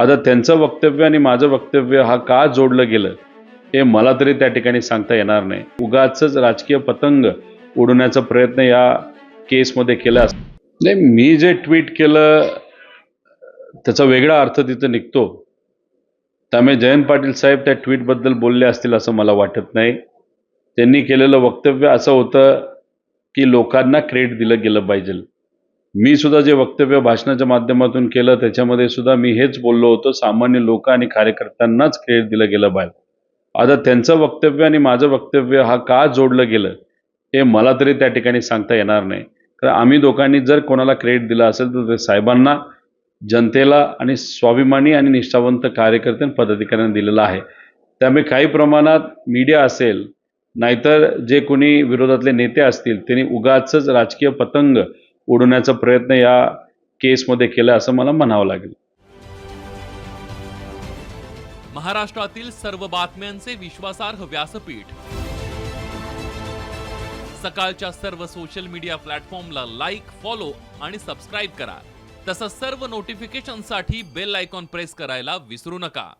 आता त्यांचं वक्तव्य आणि माझं वक्तव्य हा का जोडलं गेलं हे मला तरी त्या ठिकाणी सांगता येणार नाही. उगाच राजकीय पतंग उडवण्याचा प्रयत्न या केसमध्ये केला नाही मी जे ट्विट केलं त्याचा वेगळा अर्थ तिथं निघतो. त्यामुळे जयंत पाटील साहेब त्या ट्विटबद्दल बोलले असतील असं मला वाटत नाही. त्यांनी केलेलं वक्तव्य असं होतं की लोकांना क्रेडिट दिलं गेलं पाहिजे. मी सुद्धा जे वक्तव्य भाषणाच्या माध्यमातून केलं त्याच्यामध्ये सुद्धा मी हेच बोललो होतो सामान्य लोक आणि कार्यकर्त्यांनाच क्रेडिट दिलं गेलं बाहेर. आता त्यांचं वक्तव्य आणि माझं वक्तव्य हा का जोडलं गेलं हे मला तरी त्या ठिकाणी सांगता येणार नाही. कारण आम्ही दोघांनी जर कोणाला क्रेडिट दिला असेल तर ते साहेबांना जनतेला आणि स्वाभिमानी आणि निष्ठावंत कार्यकर्ते पदाधिकाऱ्यांना दिलेलं आहे. त्यामुळे काही प्रमाणात मीडिया असेल नाहीतर जे कोणी विरोधातले नेते असतील त्यांनी उगाच राजकीय पतंग उडवण्याचा प्रयत्न या केसमध्ये केला असं मला म्हणावं लागेल. महाराष्ट्रातील सर्व बातम्यांचे विश्वासार्ह व्यासपीठ. सकाळच्या सर्व सोशल मीडिया प्लॅटफॉर्मला लाईक फॉलो आणि सबस्क्राईब करा. तसंच सर्व नोटिफिकेशनसाठी बेल आयकॉन प्रेस करायला विसरू नका.